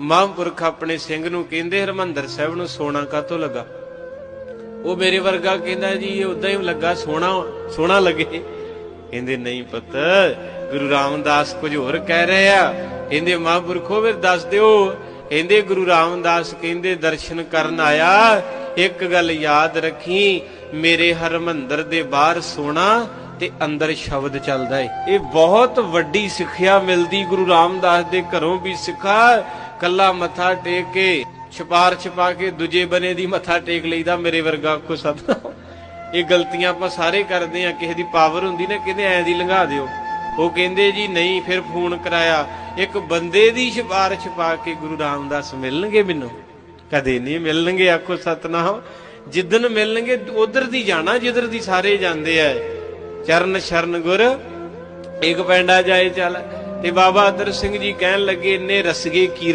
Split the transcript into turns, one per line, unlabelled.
ਮਹਾਂਪੁਰਖ ਆਪਣੇ ਸਿੰਘ ਨੂੰ ਕਹਿੰਦੇ, ਹਰਮੰਦਰ ਸਾਹਿਬ ਨੂੰ ਸੋਨਾ ਕਾਤੋਂ ਲੱਗਾ? ਉਹ ਮੇਰੇ ਵਰਗਾ ਕਹਿੰਦਾ, ਜੀ, ਇਹ ਉਦਾਂ ਹੀ ਲੱਗਾ, ਸੋਨਾ ਸੋਨਾ ਲੱਗੇ। ਕਹਿੰਦੇ, ਨਹੀਂ ਪੁੱਤ, ਗੁਰੂ ਰਾਮਦਾਸ ਕੁਝ ਹੋਰ ਕਹਿ ਰਹੇ ਆ। ਕਹਿੰਦੇ, ਮਹਾਂਪੁਰਖੋ, ਫਿਰ ਦੱਸ ਦਿਓ। ਕਹਿੰਦੇ, ਗੁਰੂ ਰਾਮਦਾਸ ਕਹਿੰਦੇ, ਦਰਸ਼ਨ ਕਰਨ ਆਇਆ, ਇੱਕ ਗੱਲ ਯਾਦ ਰੱਖੀ, ਮੇਰੇ ਹਰਮੰਦਰ ਦੇ ਬਾਹਰ ਸੋਨਾ ਤੇ ਅੰਦਰ ਸ਼ਬਦ ਚੱਲਦਾ ਏ। ਇਹ ਬਹੁਤ ਵੱਡੀ ਸਿੱਖਿਆ ਮਿਲਦੀ ਗੁਰੂ ਰਾਮਦਾਸ ਦੇ ਘਰੋਂ ਵੀ ਸਿੱਖਾ। ਕੱਲਾ ਮੱਥਾ ਟੇਕ ਕੇ ਛਪਾਰ ਛਪਾ ਕੇ ਦੂਜੇ ਬਨੇ ਦੀ ਮੱਥਾ ਟੇਕ ਲਈਦਾ ਮੇਰੇ ਵਰਗਾ ਕੋ ਸਤਨਾਮ ਇਹ ਗਲਤੀਆਂ ਆਪਾਂ ਸਾਰੇ ਕਰਦੇ ਆ ਕਿਸੇ ਦੀ ਪਾਵਰ ਹੁੰਦੀ ਨਾ ਕਹਿੰਦੇ ਐਂ ਦੀ ਲੰਘਾ ਦਿਓ। ਉਹ ਕਹਿੰਦੇ ਜੀ, ਨਹੀਂ, ਫਿਰ ਫੋਨ ਕਰਾਇਆ। ਇੱਕ ਬੰਦੇ ਦੀ ਸਿਫਾਰਿਸ਼ ਪਾ ਕੇ ਗੁਰੂ ਰਾਮਦਾਸ ਮਿਲਣਗੇ ਮੈਨੂੰ। ਕਦੇ ਨਹੀਂ ਮਿਲਣਗੇ ਆਖੋ ਸਤਨਾਮ। ਜਿੱਦਨ ਮਿਲਣਗੇ, ਉਧਰ ਦੀ ਜਾਣਾ, ਜਿੱਧਰ ਦੀ ਸਾਰੇ ਜਾਂਦੇ ਆ ਚਰਨ ਸ਼ਰਨ ਗੁਰ, ਇੱਕ ਪੈਂਡਾ ਜਾਏ ਚੱਲ। ਤੇ ਬਾਬਾ ਅਤਰ ਸਿੰਘ ਜੀ ਕਹਿਣ ਲੱਗੇ, ਇੰਨੇ ਰਸਗੇ ਕੀ